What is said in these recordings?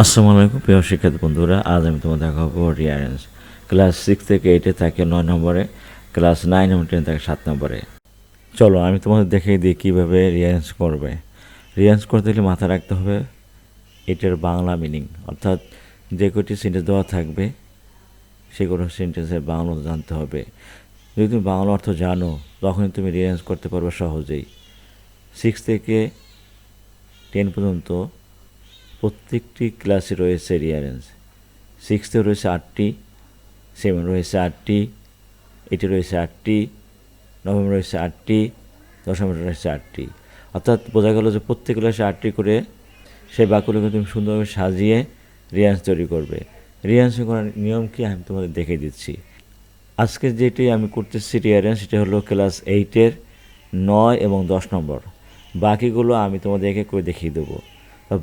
আসসালামু আলাইকুম, প্রিয় শিক্ষার্থী বন্ধুরা, আজ আমি তোমাদের দেখাবো রিয়ারেন্স ক্লাস সিক্স থেকে এইটে থাকে নয় নম্বরে, ক্লাস নাইন এবং টেন থাকে সাত নম্বরে। চলো, আমি তোমাদের দেখিয়ে দিই কীভাবে রিয়ারেন্স করবে। রিয়ারেন্স করতে গেলে মাথায় রাখতে হবে এটার বাংলা মিনিং অর্থাৎ যে কটি সেন্টেন্স দেওয়া থাকবে, সেগুলো সেন্টেন্সের বাংলা জানতে হবে। যদি তুমি বাংলা অর্থ জানো, তখনই তুমি রিয়ারেন্স করতে পারবে সহজেই। সিক্স থেকে টেন পর্যন্ত প্রত্যেকটি ক্লাসে রয়েছে রিয়ারেন্স সিক্সতে রয়েছে আটটি সেভেন রয়েছে আটটি এইটে রয়েছে আটটি নভেম্বর রয়েছে আটটি, দশম রয়েছে আটটি। অর্থাৎ বোঝা গেল যে প্রত্যেক ক্লাসে আটটি করে সেই বাক্যগুলোকে তুমি সুন্দরভাবে সাজিয়ে রিয়ান্স তৈরি করবে। রিয়ান্স করার নিয়ম কি আমি তোমাদের দেখে দিচ্ছি। আজকে যেটি আমি করতেছি রিয়ারেন্স সেটা হলো ক্লাস এইটের নয় এবং দশ নম্বর। বাকিগুলো আমি তোমাদের একে করে দেখিয়ে দেবো।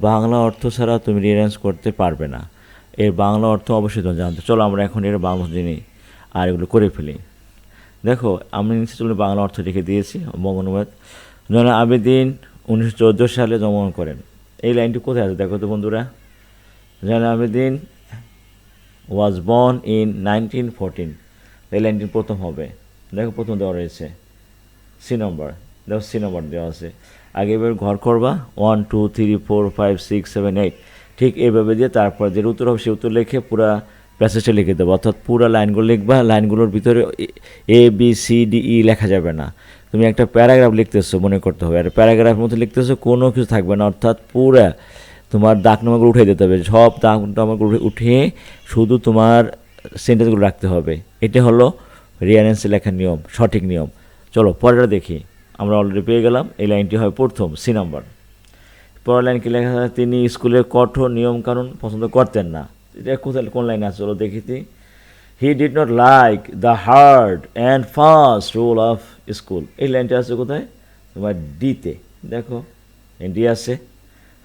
বাংলা অর্থ ছাড়া তুমি রিয়ারেন্স করতে পারবে না। এর বাংলা অর্থ অবশ্যই তুমি জানতে চলো আমরা এখন এর বাংলা জেনে আর এগুলো করে ফেলি। দেখো আমি নিশ্চয় তুমি বাংলা অর্থ লিখে দিয়েছি বঙ্গনুবাদ জনা আবেদিন উনিশশো চোদ্দ সালে জন্মগ্রহণ করেন। এই লাইনটি কোথায় আছে দেখো তো বন্ধুরা। জনা Abedin was born in nineteen fourteen এই লাইনটি প্রথম হবে। দেখো, প্রথম দেওয়া রয়েছে। সি নম্বর। দেখো সি নম্বর দেওয়া আছে আগে এবার ঘর করবা one two three four five six seven eight ঠিক এইভাবে দিয়ে তারপর যে উত্তর হবে সে উত্তর লিখে পুরা প্যাসেজটা লিখে দেবো। অর্থাৎ পুরো লাইনগুলো লিখবা, লাইনগুলোর ভিতরে A B C D E লেখা যাবে না। তুমি একটা প্যারাগ্রাফ লিখতেছো, মনে করতে হবে। আর প্যারাগ্রাফের মধ্যে লিখতেছো কোনো কিছু থাকবে না, অর্থাৎ পুরা তোমার দাগ নামাগুলো উঠে দিতে হবে। সব দাগ নামাগুলো উঠিয়ে শুধু তোমার সেন্টেন্সগুলো রাখতে হবে। এটা হলো রিয়ারেন্স লেখার নিয়ম, সঠিক নিয়ম। চলো, পরেরটা দেখি। আমরা অলরেডি পেয়ে গেলাম, এই লাইনটি হয় প্রথম সি নাম্বার পরের লাইন কি লেখা তিনি স্কুলের কঠোর নিয়মকানুন পছন্দ করতেন না। এটা কোথায়, কোন লাইন আছে, চলো দেখিতে he did not like the hard and fast rule of school এই লাইনটা আছে কোথায়? তোমার ডিতে দেখো ডি আছে।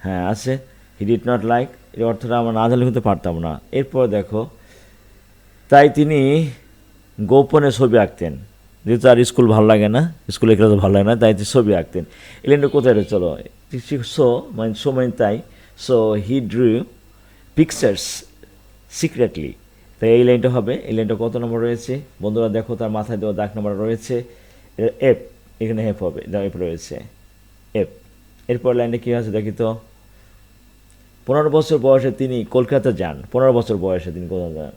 হ্যাঁ আছে। হি ডিড নট লাইক এই অর্থটা আমরা না জানলে কিন্তু পারতাম না। এরপর দেখো, তাই তিনি গোপনে ছবি আঁকতেন। যেহেতু আর স্কুল ভালো লাগে না, স্কুলে ক্লাস ভালো লাগে না, তাই ছবি আঁকতেন। এই লাইনটা কোথায় চলো। সো মানে সো মানে তাই। So, he drew pictures secretly. তাই এই লাইনটা হবে। এই লাইনটা কত নম্বর রয়েছে? বন্ধুরা দেখো, তার মাথায় দেওয়া দাগ নম্বর রয়েছে। এফ। এখানে এফ হবে। এফ রয়েছে। এফ। এরপর লাইনটা কী আছে দেখি তো? পনেরো বছর বয়সে তিনি কলকাতা যান। পনেরো বছর বয়সে তিনি কলকাতা যান।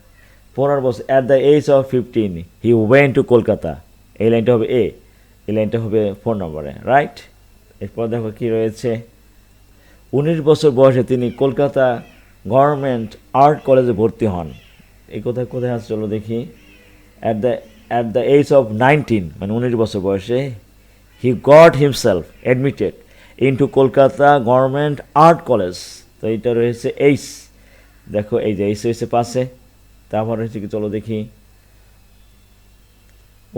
পনেরো বছর at the age of fifteen he went to Kolkata এই লাইনটা হবে এ এই লাইনটা হবে ফোন নম্বরে রাইট এরপর দেখো কী রয়েছে। উনিশ বছর বয়সে তিনি কলকাতা গভর্নমেন্ট আর্ট কলেজে ভর্তি হন। এই কোথায় কোথায় আছে চলো দেখি। At the at the age of nineteen মানে উনিশ বছর বয়সে he got himself admitted into Kolkata government art college. তো এইটা রয়েছে এইচ দেখো এই যে এইচ রয়েছে পাশে। তারপর হচ্ছে কি, চলো দেখি।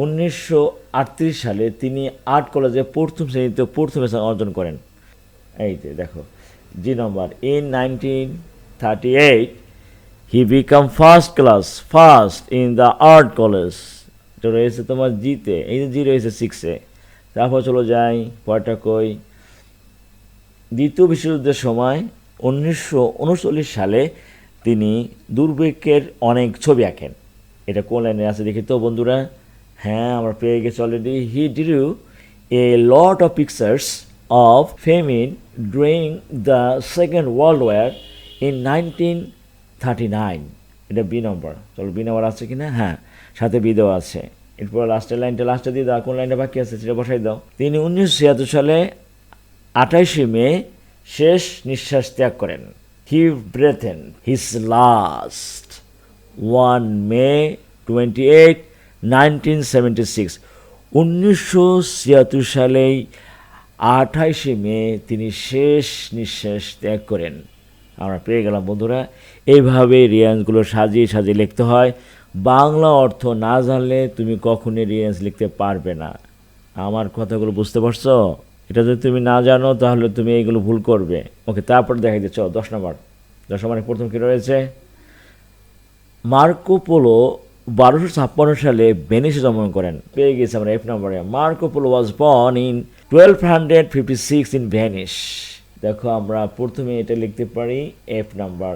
উনিশশো আটত্রিশ সালে তিনি আর্ট কলেজে প্রথম শ্রেণীতে প্রথম স্থান অর্জন করেন। এই দেখো, G number in nineteen thirty eight he became first class first in the art college এটা রয়েছে তোমার জিতে এই যে জি রয়েছে সিক্সে তারপর চলো যাই, পরটা কই? দ্বিতীয় বিশ্বযুদ্ধের সময়, উনিশশো উনচল্লিশ সালে তিনি দুর্ভিক্ষের অনেক ছবি আঁকেন। এটা কোন লাইনে আছে দেখি তো বন্ধুরা? হ্যাঁ আমরা পেয়ে গেছি already he drew a lot of pictures of famine during the second world war in nineteen thirty nine এটা বি নম্বর চলো বি নম্বর আছে কি না হ্যাঁ সাথে বি দেওয়া আছে। এরপর লাস্টের লাইনটা লাস্টে দিয়ে দাও, কোন লাইনটা বাকি আছে সেটা বসাই দাও। তিনি উনিশশো ছিয়াত্তর সালে আঠাইশে মে শেষ নিঃশ্বাস ত্যাগ করেন। He breathed his last on May twenty eight nineteen seventy six. উনিশশো ছিয়াত্তর সালেই আঠাইশে মে তিনি শেষ নিঃশ্বাস ত্যাগ করেন। আমরা পেয়ে গেলাম বন্ধুরা, এইভাবে রিয়ান্সগুলো সাজিয়ে সাজিয়ে লিখতে হয়। বাংলা অর্থ না জানলে তুমি কখনই রিয়ান্স লিখতে পারবে না। আমার কথাগুলো বুঝতে পারছ? এটা যদি তুমি না জানো, তাহলে তুমি এইগুলো ভুল করবে। ওকে, তারপর দেখা দিচ্ছ দশ নম্বর। দশ নম্বরে প্রথম কী রয়েছে? মার্কো পোলো বারোশো ছাপ্পান্ন সালে ভেনিসে জন্মগ্রহণ করেন। পেয়ে গেছি আমরা এফ নম্বরে। Marco Polo was born in twelve hundred fifty six in Venice দেখো, আমরা প্রথমে এটা লিখতে পারি এফ নাম্বার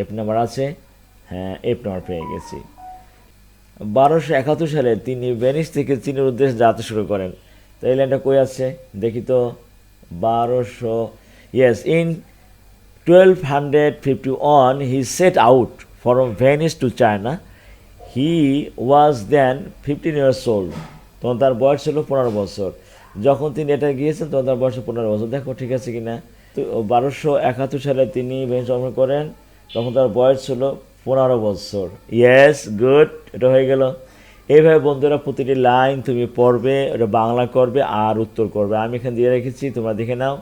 এফ নাম্বার আছে। হ্যাঁ এফ নাম্বার পেয়ে গেছি। বারোশো একাত্তর সালে তিনি ভেনিস থেকে চীনের উদ্দেশ্যে যাত্রা শুরু করেন। তো এই লাইনটা কই আছে? দেখি তো। বারোশো yes in twelve hundred fifty one he set out from Venice to China he was then fifteen years old তখন তার বয়স ছিল পনেরো বছর। যখন তিনি এটা গিয়েছেন, তখন তার বয়স পনেরো বছর। দেখো, ঠিক আছে কিনা তো বারোশো একাত্তর সালে তিনি ভ্রমণ করেন। তখন তার বয়স ছিল পনেরো বছর। ইয়েস গুড এটা হয়ে গেল। এইভাবে বন্ধুরা, প্রতিটি লাইন তুমি পড়বে, ওটা বাংলা করবে আর উত্তর করবে। আমি এখানে দিয়ে রেখেছি, তোমরা দেখে নাও।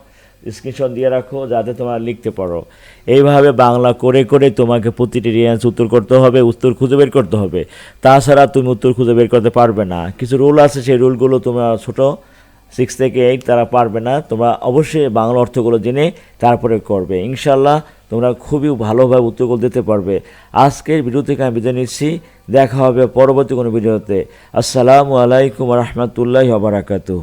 স্ক্রিনশট দিয়ে রাখো, যাতে তোমরা লিখতে পারো। এইভাবে বাংলা করে করে তোমাকে প্রতিটি রিয়ান্স উত্তর করতে হবে, উত্তর খুঁজে বের করতে হবে। তাছাড়া তুমি উত্তর খুঁজে বের করতে পারবে না। কিছু রুল আছে, সেই রুলগুলো তোমরা ছোটো সিক্স থেকে এইট তারা পারবে না। তোমরা অবশ্যই বাংলা অর্থগুলো জেনে তারপরে করবে। ইনশাল্লাহ তোমরা খুবই ভালোভাবে উত্তরগুলো দিতে পারবে। আজকের ভিডিও থেকে আমি বিদায় নিচ্ছি। দেখা হবে পরবর্তী কোনো ভিডিওতে আসসালামু আলাইকুম রহমতুল্লাহ বারাকাতু